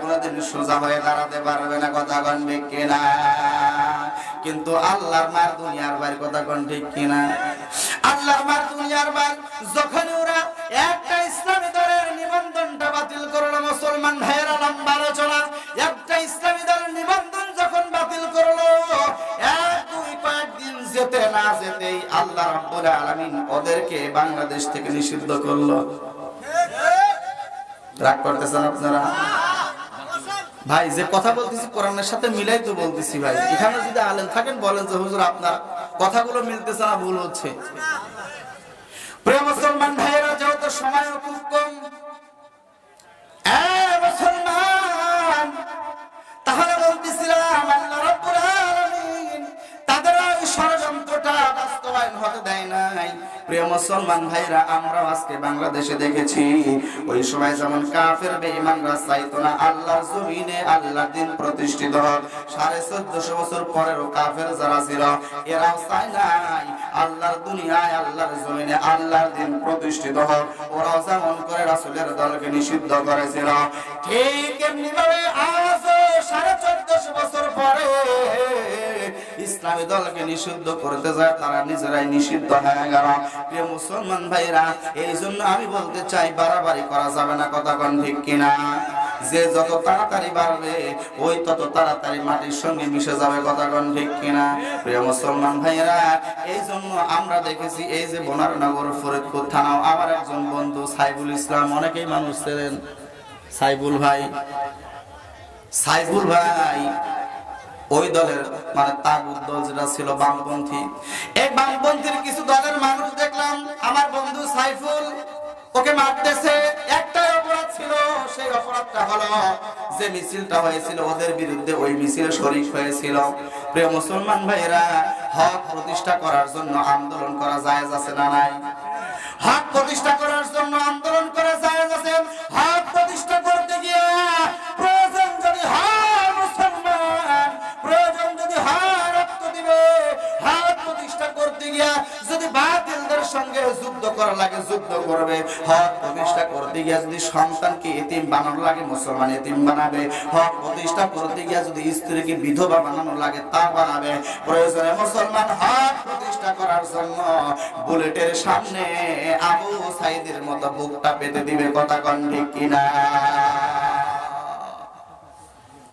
কোনোদিন সোজা না কিন্তু আল্লাহর মার দুনিয়ার বাইর কথা কন ঠিক কিনা? আল্লাহর মার দুনিয়ার বার যখন ওরা আলোচনা একটা ইসলামী নিবন্ধন যখন বাতিল করল ভাই, যে কথা বলতেছি সাথে মিলাই বলতেছি যদি থাকেন, বলেন আপনার কথাগুলো মিলতেছে না, ভুল হচ্ছে। প্রিয় মুসলমান ভাইয়েরা, যেহেতু সময় খুব কম নাই প্রিয় মুসলমান ভাইরা আমরা আজকে বাংলাদেশে দেখেছি, ওই সময় যেমন কাফের বেঈমানরা চাইতো না, আল্লাহর জমিনে আল্লাহর দিন প্রতিষ্ঠিত হোক। সাড়ে চোদ্দশো বছর পরেরও কাফের যারা ছিল, এরাও চায় নাই আল্লাহর দুনিয়ায়, আল্লাহর জমিনে আল্লাহর দিন প্রতিষ্ঠিত হোক। ওরাও যেমন করে রাসূলের দলকে নিষিদ্ধ করেছিল, ঠিক এমনি ভাবে আজও ইসলামী দলকে নিষিদ্ধ করতে যায়, তারা নিজেরাই নিষিদ্ধ হয়ে গেল। প্রিয় মুসলমান ভাইরা এই জন্য আমি বলতে চাই, বাড়াবাড়ি করা যাবে না, কথা কন ঠিক কিনা? যে যত তাড়াতাড়ি বাড়বে, ওই তত তাড়াতাড়ি মাটির সঙ্গে মিশে যাবে, কথা কন ঠিক কিনা? প্রিয় মুসলমান ভাইরা এই জন্য আমরা দেখেছি, এই যে বনারনগর, ফরিদপুর থানাও আমার একজন বন্ধু, সাইবুল ইসলাম, অনেকেই মানুষ ছিলেন। সাইবুল ভাই সাইবুল ভাই ওই দলের মানে তাগুদ দল যেটা ছিল বামপন্থী। এই বামপন্থীর কিছু দলের মানুষ দেখলাম, আমার বন্ধু সাইফুল, ওকে মারতেছে। একটাই অপরাধ ছিল, সেই অপরাধটা হলো যে মিছিলটা হয়েছিল, ওদের বিরুদ্ধে ওই মিছিলে শরিক হয়েছিল। প্রিয় মুসলমান ভাইরা হক প্রতিষ্ঠা করার জন্য আন্দোলন করা জায়েজ আছে না নাই? হক প্রতিষ্ঠা করার জন্য আন্দোলন করা জায়েজ আছে। করতে গিয়ে যদি বাতিলদের সঙ্গে যুদ্ধ করা লাগে, যুদ্ধ করবে। হক প্রতিষ্ঠা করতে গিয়ে যদি সন্তানকে এতিম বানানো লাগে, মুসলমান এতিম বানাবে। হক প্রতিষ্ঠা করতে গিয়ে যদি স্ত্রীকে বিধবা বানানো লাগে, তা বানাবে। প্রয়োজনে মুসলমান হক প্রতিষ্ঠা করার জন্য বুলেটের সামনে আবু সাইদের মতো বুকটা পেতে দিবে, কথা কন কিনা?